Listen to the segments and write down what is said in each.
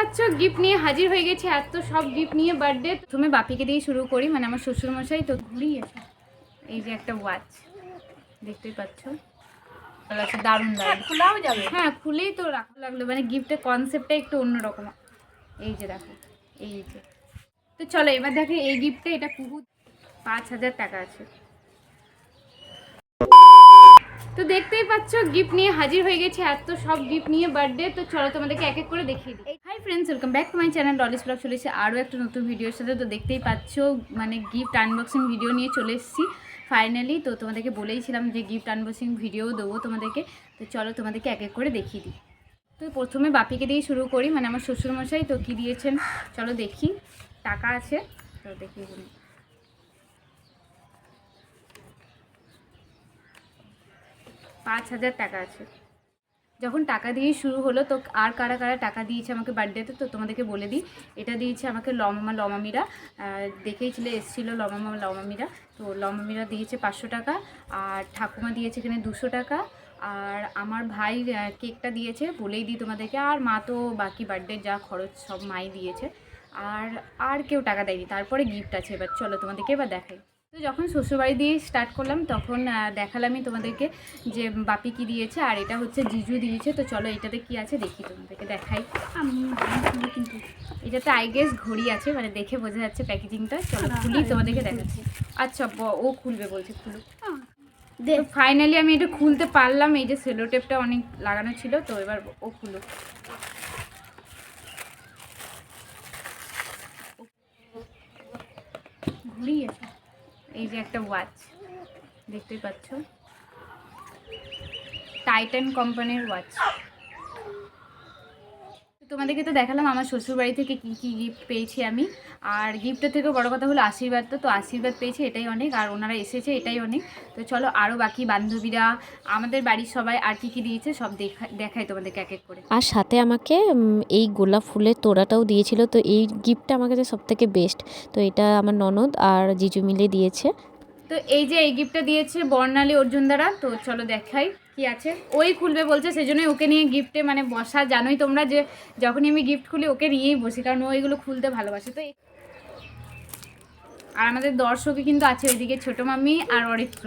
পাচ্ছ গিফট নিয়ে হাজির হয়ে গেছে। এত সব গিফট নিয়ে বার্থডে প্রথমে বাপিকে দিয়ে শুরু করি মানে আমার শ্বশুর মশাই তো ঘুরিয়ে এসে। এই যে একটা ওয়াচ দেখতেই পাচ্ছ? দারুণ দারুণ খোলাও যাবে। হ্যাঁ খুলেই তো রাখা লাগল। মানে গিফটের কনসেপ্টটা একটু অন্যরকম। এই যে দেখো এই যে। তো চলো এবার দেখো এই গিফটে এটা কুহু। পাঁচ হাজার টাকা আছে। তো দেখতেই পাচ্ছ গিফট নিয়ে হাজির হয়ে গেছে। এত সব গিফট নিয়ে বার্থডে তো চলো তোমাদেরকে এক এক করে দেখিয়ে দিই। Friends welcome back to my channel Dolly's vlog চলে এসেছে আরও একটা নতুন ভিডিওর সাথে। তো দেখতেই পাচ্ছ মানে গিফট আনবক্সিং ভিডিও নিয়ে চলে এসেছি। ফাইনালি তো তোমাদেরকে বলেইছিলাম যে গিফট আনবক্সিং ভিডিও দেবো তোমাদেরকে। তো চলো তোমাদেরকে এক এক করে দেখিয়ে দিই। তো প্রথমে বাপিকে দিয়ে শুরু করি মানে আমার শ্বশুরমশাই, তো কী দিয়েছেন? চলো দেখি, টাকা আছে। তো দিই। পাঁচ হাজার টাকা আছে। যখন টাকা দিয়ে শুরু হলো, তো আর কারা কারা টাকা দিয়েছে আমাকে বার্থডেতে তো তোমাদেরকে বলে দিই। এটা দিয়েছে আমাকে লমামা লমামিরা। দেখেই ছিল, এসেছিল লমামা লমামিরা। তো লমামিরা দিয়েছে পাঁচশো টাকা, আর ঠাকুমা দিয়েছে এখানে দুশো টাকা। আর আমার ভাই কেকটা দিয়েছে, বলেই দিই তোমাদেরকে। আর মা তো বাকি বার্থডে যা খরচ সব মাই দিয়েছে। আর আর কেউ টাকা দেয়নি। তারপরে গিফট আছে। এবার চলো তোমাদেরকে এবার দেখাই। তো যখন শ্বশুরবাড়ি দিয়ে স্টার্ট করলাম তখন দেখালামই তোমাদেরকে যে বাপি কি দিয়েছে আর এটা হচ্ছে জিজু দিয়েছে। তো চলো এটাতে কি আছে দেখি তোমাদেরকে দেখাই। কিন্তু এটাতে আই গেস ঘড়ি আছে মানে দেখে বোঝা যাচ্ছে প্যাকেজিংটা চলো খুলি তোমাদেরকে দেখাচ্ছি। আচ্ছা ও খুলবে বলছে খুলুক। ফাইনালি আমি এটা খুলতে পারলাম এই যে সেলো টেপটা অনেক লাগানো ছিল তো এবার ও খুলুক। ঘুড়ি আছে। এই যে একটা ওয়াচ দেখতেই পাচ্ছ? টাইটান কোম্পানির ওয়াচ তোমাদেরকে তো দেখালাম আমার শ্বশুরবাড়ি থেকে কী কী গিফট পেয়েছি আমি। আর গিফটের থেকে বড় কথা হলো আশীর্বাদ তো তো আশীর্বাদ পেয়েছে এটাই অনেক। আর ওনারা এসেছে এটাই অনেক। তো চলো আরও বাকি বান্ধবীরা আমাদের বাড়ির সবাই আর কী কী দিয়েছে সব দেখা দেখাই তোমাদেরকে এক এক করে। আর সাথে আমাকে এই গোলাপ ফুলের তোড়াটাও দিয়েছিল তো এই গিফটটা আমার কাছে সব থেকে বেস্ট তো এটা আমার ননদ আর জিজু মিলে দিয়েছে। তো এই যে এই গিফটটা দিয়েছে বর্ণালী অর্জুন দ্বারা তো চলো দেখাই। কি আছে? ওই খুলবে বলছে সেজন্যই ওকে নিয়ে গিফটে মানে বসা। জানোই তোমরা যে যখনই আমি গিফট খুলি ওকে নিয়েই বসি কারণ ও এগুলো খুলতে ভালোবাসে। তো আর আমাদের দর্শকই কিন্তু আছে ওইদিকে ছোটো মামি আর অরিত্র।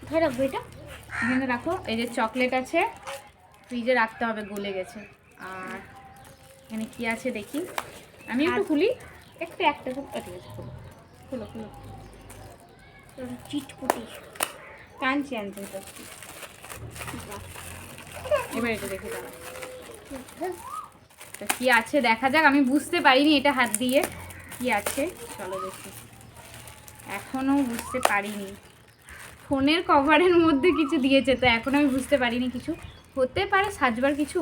কোথায় রাখব এটা? এখানে রাখো এই যে চকলেট আছে ফ্রিজে রাখতে হবে গলে গেছে। আর এখানে কি আছে দেখি? আমি একটু খুলি। একটু একটা খুব ঠিক আছে খুলো খুলো খুলো। চিটপুটি। কাঞ্চি আনছে তো কি আছে? দেখা যাক, আমি বুঝতে পারিনি এটা হাত দিয়ে। কি আছে? চলো দেখি। এখনও বুঝতে পারিনি। ফোনের কভারের মধ্যে কিছু দিয়েছে, তো এখন আমি বুঝতে পারিনি কিছু। হতে পারে সাজবার কিছু?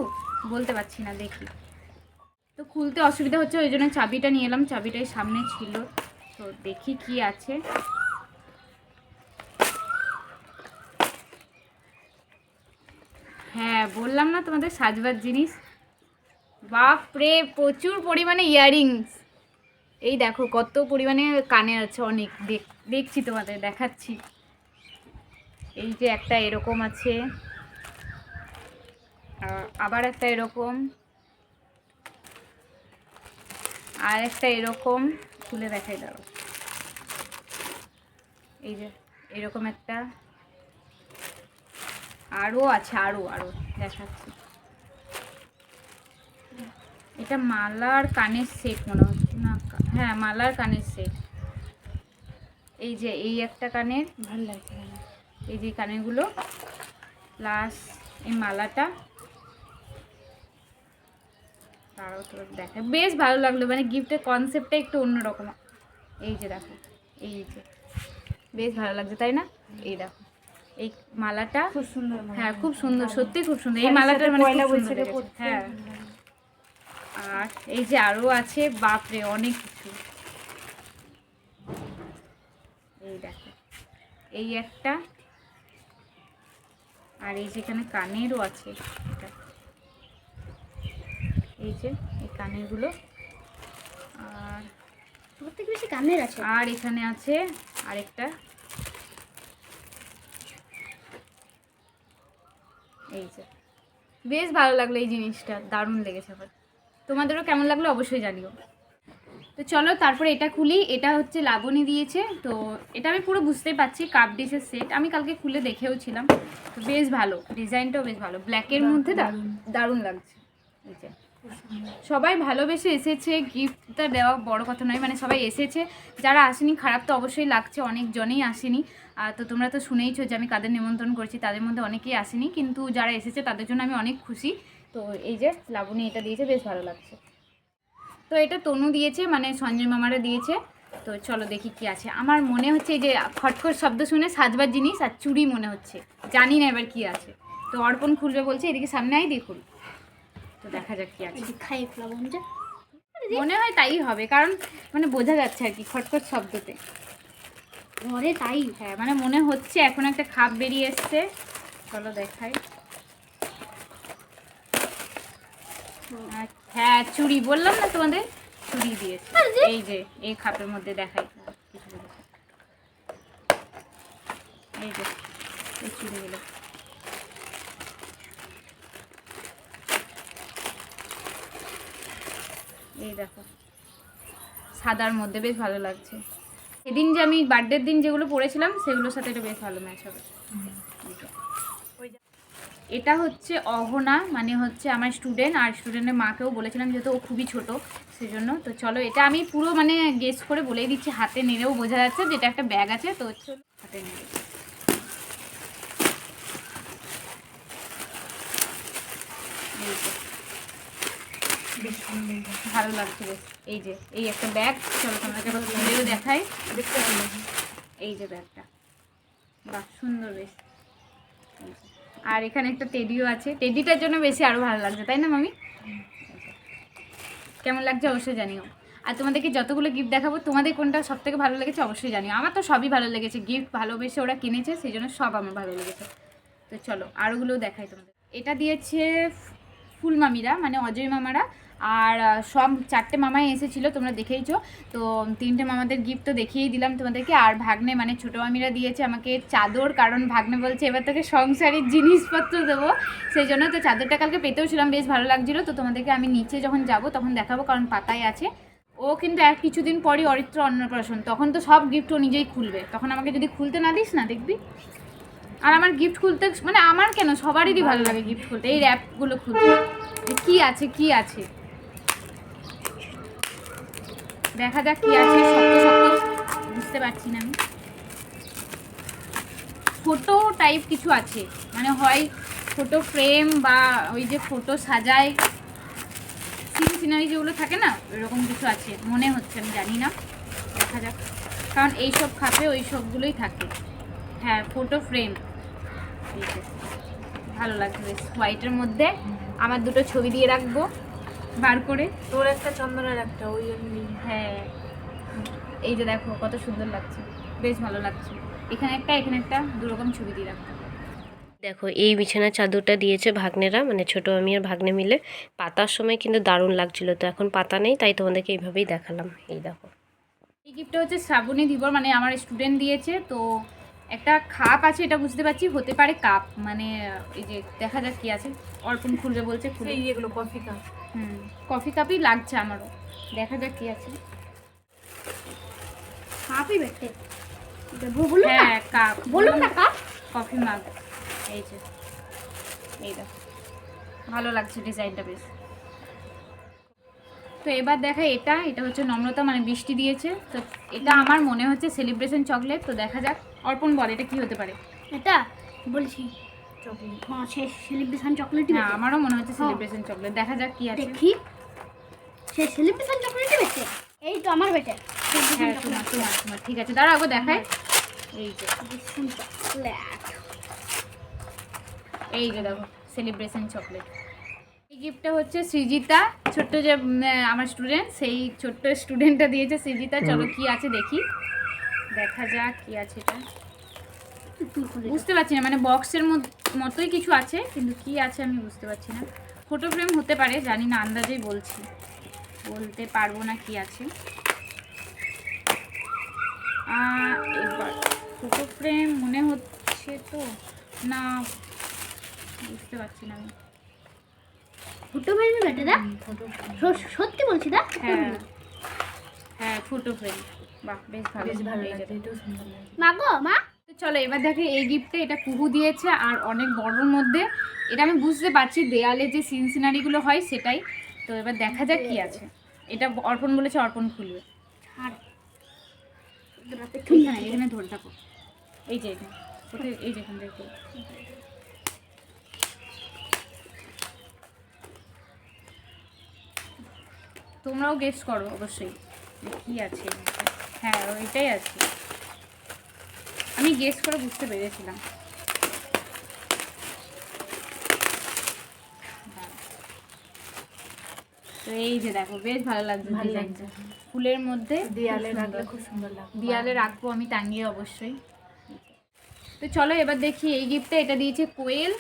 বলতে পারছি না, দেখি। তো খুলতে অসুবিধা হচ্ছে, ওই জন্য চাবিটা নিয়ে এলাম। চাবিটাই সামনে ছিল। তো দেখি কি আছে। হ্যাঁ বললাম না তোমাদের সাজবার জিনিস? বাপ রে প্রচুর পরিমাণে ইয়াররিংস এই দেখো, কত পরিমাণে কানে আছে অনেক। দেখ, দেখছি তোমাদের, দেখাচ্ছি। এই যে একটা এরকম আছে। আবার একটা এরকম। আর একটা এরকম। খুলে দেখাই দাও এই যে, এরকম একটা। আরও আছে আরও আরও দেখাচ্ছি। এটা মালার কানের সেট মনে হচ্ছে না? হ্যাঁ মালার কানের সেট এই যে এই একটা কানের। ভালো লাগছে এই যে কানেরগুলো প্লাস এই মালাটা। তারও তো দেখা বেশ ভালো লাগল। মানে গিফটের কনসেপ্টটা একটু অন্যরকম। এই যে দেখো এই যে। বেশ ভালো লাগছে তাই না? এই দেখো। এই মালাটা খুব সুন্দর হ্যাঁ খুব সুন্দর সত্যি খুব সুন্দর। এই মালাটার মানে খুব সুন্দর হ্যাঁ। আর এই যে আরও আছে বাপরে অনেক কিছু। এই দেখো এই একটা। আর এই যেখানে কানেরও আছে। এটা। এই যে এই কানেরগুলো। আর সব থেকে বেশি কানের আছে। আর এখানে আছে আরেকটা। এই যে। বেশ ভালো লাগল এই জিনিসটা দারুণ লেগেছে আমার তোমাদেরও কেমন লাগল অবশ্যই জানিও। তো চলো তারপরে এটা খুলি এটা হচ্ছে লাবণী দিয়েছে তো এটা আমি পুরো বুঝতেই পারছি কাপ ডিশের সেট আমি কালকে খুলে দেখেও ছিলাম। তো বেশ ভালো ডিজাইনটাও বেশ ভালো। ব্ল্যাকের মধ্যে দারুণ লাগছে। এই যে। সবাই ভালোবেসে এসেছে গিফটটা দেওয়া বড় কথা নয় মানে সবাই এসেছে। যারা আসেনি, খারাপ তো অবশ্যই লাগছে, অনেকজনেই আসেনি। আর তো তোমরা তো শুনেইছো যে আমি কাদের নিমন্ত্রণ করেছি, তাদের মধ্যে অনেকেই আসেনি, কিন্তু যারা এসেছে, তাদের জন্য আমি অনেক খুশি। তো এই যে, লাবণী এটা দিয়েছে, বেশ ভালো লাগছে। তো এটা তনু দিয়েছে মানে সঞ্জয় মামারা দিয়েছে। তো চলো দেখি কি আছে। আমার মনে হচ্ছে যে, খটখট শব্দ শুনে সাজবার জিনিস আর চুড়ি মনে হচ্ছে। জানি না এবার কি আছে। তো অর্পণ খুলবে বলছে, এদিকে সামনে আই দেখুন। তো দেখা যাক কি আছে। খাই যে মনে হয় তাই হবে কারণ মানে বোঝা যাচ্ছে আর কি খটখট শব্দতে। ঘরে তাই। হ্যাঁ মানে মনে হচ্ছে এখন একটা খাপ বেরিয়ে এসছে। চলো দেখাই। হ্যাঁ চুড়ি বললাম না তোমাদের? চুড়ি দিয়েছে। এই যে এই খাপের মধ্যে দেখাই। এই যে এই চুড়িগুলো। এই দেখো। সাদার মধ্যে বেশ ভালো লাগছে। সেদিন যে আমি বার্থডের দিন যেগুলো পরেছিলাম সেগুলোর সাথে এটা বেশ ভালো ম্যাচ হবে। এটা হচ্ছে অহনা মানে হচ্ছে আমার স্টুডেন্ট আর স্টুডেন্টের মাকেও বলেছিলাম যেহেতু ও খুবই ছোট, সেজন্য। তো চলো, এটা আমি পুরো মানে গেস করে বলেই দিচ্ছি, হাতে নেড়েও বোঝা যাচ্ছে যে যেটা একটা ব্যাগ আছে, তো চলো, হাতে নেড়ে এই যে। ভালো লাগছে বেশ। এই যে, এই একটা ব্যাগ চলো তোমাকে খুলেও দেখাই। দেখতে এই যে ব্যাগটা বাহ, সুন্দর বেশ। আর এখানে একটা টেডিও আছে। টেডিটার জন্য বেশি আরও ভালো লাগছে, তাই না, মামি? কেমন লাগছে অবশ্যই জানিও। আর তোমাদেরকে যতগুলো গিফট দেখাবো, তোমাদের কোনটা সব থেকে ভালো লেগেছে অবশ্যই জানিও। আমার তো সবই ভালো লেগেছে। গিফট ভালোবেসে ওরা কিনেছে, সেই জন্য সব আমার ভালো লেগেছে। তো চলো, আরোগুলোও দেখাই তোমাদের। এটা দিয়েছে ফুল মামিরা মানে অজয় মামারা। আর সব চারটে মামাই এসেছিল, তোমরা দেখেইছো। তো তিনটে মামাদের গিফট তো দেখিয়েই দিলাম তোমাদেরকে। আর ভাগ্নে মানে ছোটো মামিরা দিয়েছে আমাকে চাদর, কারণ ভাগ্নে বলছে এবার তোকে সংসারের জিনিসপত্র দেবো। সেই জন্য তো চাদরটা কালকে পেতেও ছিলাম, বেশ ভালো লাগছিল। তো তোমাদেরকে আমি নিচে যখন যাব তখন দেখাবো, কারণ পাতায় আছে। ও কিন্তু এক কিছুদিন পরই অরিত্র অন্নপ্রাশন, তখন তো সব গিফট ও নিজেই খুলবে। তখন আমাকে যদি খুলতে না দিস না, দেখবি? আর আমার গিফট খুলতে মানে আমার কেন? সবারই ভালো লাগে গিফট খুলতে, এই র্যাপগুলো খুলতে। কি আছে কি আছে? দেখা যাক কি আছে, শক্ত শক্ত বুঝতে পারছি না আমি। ফটো টাইপ কিছু আছে মানে হয় ফটো ফ্রেম বা ওই যে ফটো সাজায়। সিন সিনারি যেগুলো থাকে না, এরকম কিছু আছে, মনে হচ্ছে, আমি জানি না। দেখা যাক। কারণ এইসব খাপে ওই সবগুলোই থাকে। হ্যাঁ ফটো ফ্রেম ভালো লাগবে হোয়াইটের মধ্যে আমার দুটো ছবি দিয়ে রাখব। বার করে। তোর একটা চন্দনের একটা ওই এমনি হ্যাঁ। এই যে দেখো কত সুন্দর লাগছে। বেশ ভালো লাগছে। এখানে একটা এখানে একটা দুরকম ছবি দিয়ে রাখতে হবে। দেখো এই বিছানার চাদরটা দিয়েছে ভাগ্নেরা মানে ছোট আমি আর ভাগ্নে মিলে। পাতার সময় কিন্তু দারুণ লাগছিল তো এখন পাতা নেই তাই তোমাদেরকে এইভাবেই দেখালাম। এই দেখো। এই গিফটটা হচ্ছে শ্রাবণী ধীবর মানে আমার স্টুডেন্ট দিয়েছে তো একটা খাপ আছে এটা বুঝতে পারছি হতে পারে কাপ। মানে এই যে দেখা যাক কি আছে। অর্পণ খুলবে বলছে খুলে। এগুলো কফি কাপ হুম কফি কাপই লাগছে আমারও। দেখা যাক কি আছে। কাপই বেটে। বলুন হ্যাঁ কাপ বলুন না কাপ কফি মাগ এই যে এই দেখো। ভালো লাগছে ডিজাইনটা বেশ। তো এবার দেখা এটা এটা হচ্ছে নম্রতা মানে বৃষ্টি দিয়েছে। তো এটা আমার মনে হচ্ছে সেলিব্রেশন চকলেট তো দেখা যাক। অর্পণ বল এটা কি হতে পারে? এটা? বলছি। চকলেট হ্যাঁ সে সেলিব্রেশন চকলেটই না আমারও মনে হচ্ছে সেলিব্রেশন চকলেট দেখা যাক কি আছে। দেখি। সে সেলিব্রেশন চকলেটই বেটে এই তো আমার বেটে। হ্যাঁ তোমার তোমার তোমার ঠিক আছে দাঁড়া একবার দেখাই। এই যে। সেলিব্রেশন চকলেট এই যে দেখো সেলিব্রেশন চকলেট এই গিফটটা হচ্ছে সৃজিতা ছোট্ট যে আমার স্টুডেন্ট সেই ছোট্ট স্টুডেন্টটা দিয়েছে সৃজিতা। চলো কি আছে দেখি। দেখা যাক কি আছে এটা। বুঝতে পারছি না মানে বক্সের মতোই কিছু আছে কিন্তু কি আছে আমি বুঝতে পারছি না। ফটো ফ্রেম হতে পারে জানি না আন্দাজেই বলছি। বলতে পারব না কি আছে। এবার ফটো ফ্রেম মনে হচ্ছে তো না বুঝতে পারছি না আমি। ফুটো ফ্রেম বেটে দা? সত্যি বলছি দা? হ্যাঁ। হ্যাঁ ফুটো ফ্রেম বাহ বেশ ভালো বেশ ভালো লাগছে। মা গো মা? চলো এবার দেখে এই গিফটে এটা কুহু দিয়েছে আর অনেক বড়োর মধ্যে। এটা আমি বুঝতে পারছি দেয়ালে যে সিন সিনারিগুলো হয় সেটাই। তো এবার দেখা যাক কি আছে। এটা অর্পণ বলেছে অর্পণ খুলবে। ছাড় এইখানে এখানে ধরে থাকো এই যে এখানে। কোথায় এই যে এখান থেকে তোমরাও গেস করো অবশ্যই কি আছে। হ্যাঁ ওইটাই আছে। আমি গেস করে বুঝতে পেরেছিলাম। তো এই যে দেখো বেশ ভালো লাগছে ভালো লাগছে। ফুলের মধ্যে দেয়ালে রাখলে খুব সুন্দর লাগবে। দেয়ালে রাখব আমি টাঙিয়ে অবশ্যই। তো চলো এবার দেখি এই গিফটে এটা দিয়েছে কোয়েল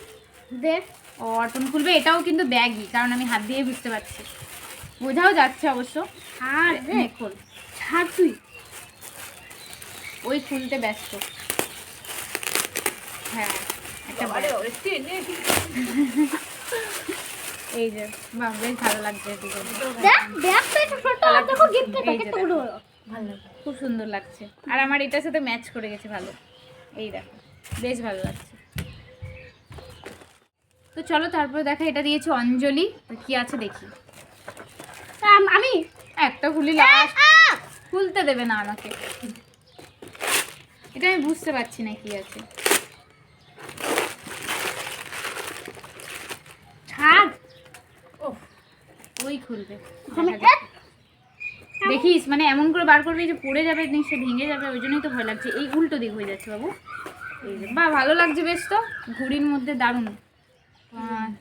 দে ও অর্পণ খুলবে। এটাও কিন্তু ব্যাগই কারণ আমি হাত দিয়ে বুঝতে পারছি। বোঝাও যাচ্ছে অবশ্য। ছাড় রে খোল। ছাড় তুই। ওই খুলতে ব্যস্ত। হ্যাঁ একটা এই যে বাহ বেশ ভালো লাগছে খুব সুন্দর লাগছে। আর আমার এটার সাথে ম্যাচ করে গেছে ভালো। এই দেখো বেশ ভালো লাগছে। তো চলো তারপরে দেখা এটা দিয়েছে অঞ্জলি। তো কি আছে দেখি। আম- আমি? একটা খুলি লাস্ট খুলতে দেবে না আমাকে। এটা আমি বুঝতে পারছি না কি আছে ছাড় ওহ ওই খুলবে। দেখা। দেখিস মানে এমন করে বার করবে যে পড়ে যাবে নিশ্চয় ভেঙে যাবে ওই জন্যই তো ভয় লাগছে। এই উল্টো দিক হয়ে যাচ্ছে বাবু। এই যে বা ভালো লাগছে বেশ তো। ঘুড়ির মধ্যে দারুণ।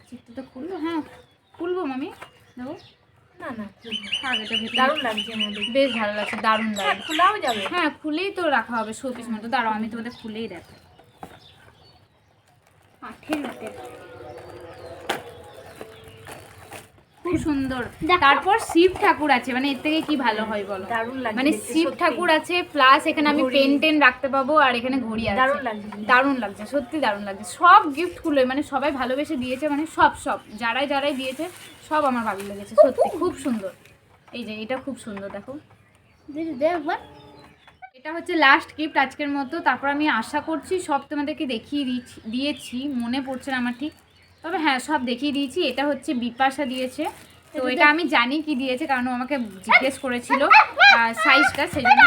চিত্র তো খুলবো হ্যাঁ খুলবো মামি। দেবো। না না দারুণ লাগছে বেশ ভালো লাগছে দারুণ হ্যাঁ, দারুণ খোলাও যাবে। হ্যাঁ খুলেই তো রাখা হবে শোপিস মতো। দাঁড়াও আমি তোমাদের খুলেই দেখাই। আঠের খুব সুন্দর। তারপর শিব ঠাকুর আছে মানে এর থেকে কি ভালো হয় বলো? মানে শিব ঠাকুর আছে প্লাস এখানে আমি পেন টেন রাখতে পাবো আর এখানে ঘড়ি আছে। দারুণ লাগছে দারুণ লাগছে সত্যি দারুণ লাগছে। সব গিফটগুলো মানে সবাই ভালোবেসে দিয়েছে মানে সব সব। যারাই যারাই দিয়েছে সব আমার ভালো লেগেছে সত্যি খুব সুন্দর। এই যে এটা খুব সুন্দর দেখো। এটা হচ্ছে লাস্ট গিফট আজকের মতো। তারপর আমি আশা করছি সব তোমাদেরকে দেখিয়ে দিয়েছি মনে পড়ছে না আমার ঠিক। তবে হ্যাঁ সব দেখিয়ে দিয়েছি। এটা হচ্ছে বিপাশা দিয়েছে। তো এটা আমি জানি কি দিয়েছে কারণ আমাকে জিজ্ঞেস করেছিল সাইজটা সেই জন্য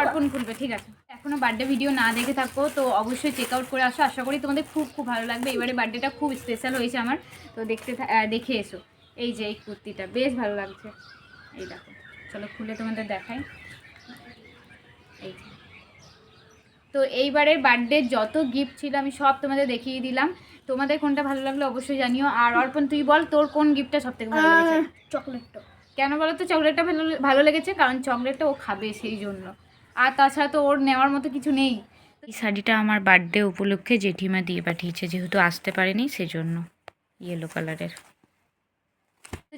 অর্পণ খুলবে ঠিক আছে। এখনও বার্থডে ভিডিও না দেখে থাকো তো অবশ্যই চেক আউট করে আসো। আশা করি তোমাদের খুব খুব ভালো লাগবে। এবারে বার্থডেটা খুব স্পেশাল হয়েছে আমার। তো দেখতে দেখে এসো। এই যে এই কুর্তিটা বেশ ভালো লাগছে। এই দেখো চলো খুলে তোমাদের দেখাই। এই। তো এইবারের বার্থডে যত গিফট ছিল আমি সব তোমাদের দেখিয়ে দিলাম। তোমাদের কোনটা ভালো লাগল অবশ্যই জানিও। আর অর্পণ তুই বল তোর কোন গিফটটা সব থেকে ভালো লেগেছে? চকলেটটা কেন বলো তো চকলেটটা ভালো ভালো লেগেছে? কারণ চকলেটটা ও খাবে সেই জন্য। আর তাছাড়া তো ওর নেওয়ার মতো কিছু নেই। এই শাড়িটা আমার বার্থডে উপলক্ষে জেঠিমা দিয়ে পাঠিয়েছে যেহেতু আসতে পারেনি সেজন্য ইয়েলো কালারের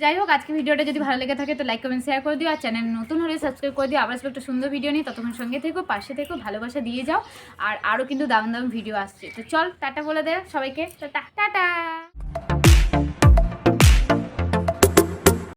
যাই হোক, আজকে ভিডিওটা যদি ভালো লেগে থাকে, তো লাইক কমেন্ট শেয়ার করে দিও। আর চ্যানেল নতুন হলে সাবস্ক্রাইব করে দিও। আবার আসবে একটা সুন্দর ভিডিও নিয়ে। ততক্ষণ সঙ্গে থেকো, পাশে থেকো, ভালোবাসা দিয়ে যাও। আর আরও কিন্তু দারুণ দারুণ ভিডিও আসছে। তো চল, টাটা বলে দে। সবাইকে তো টাটা।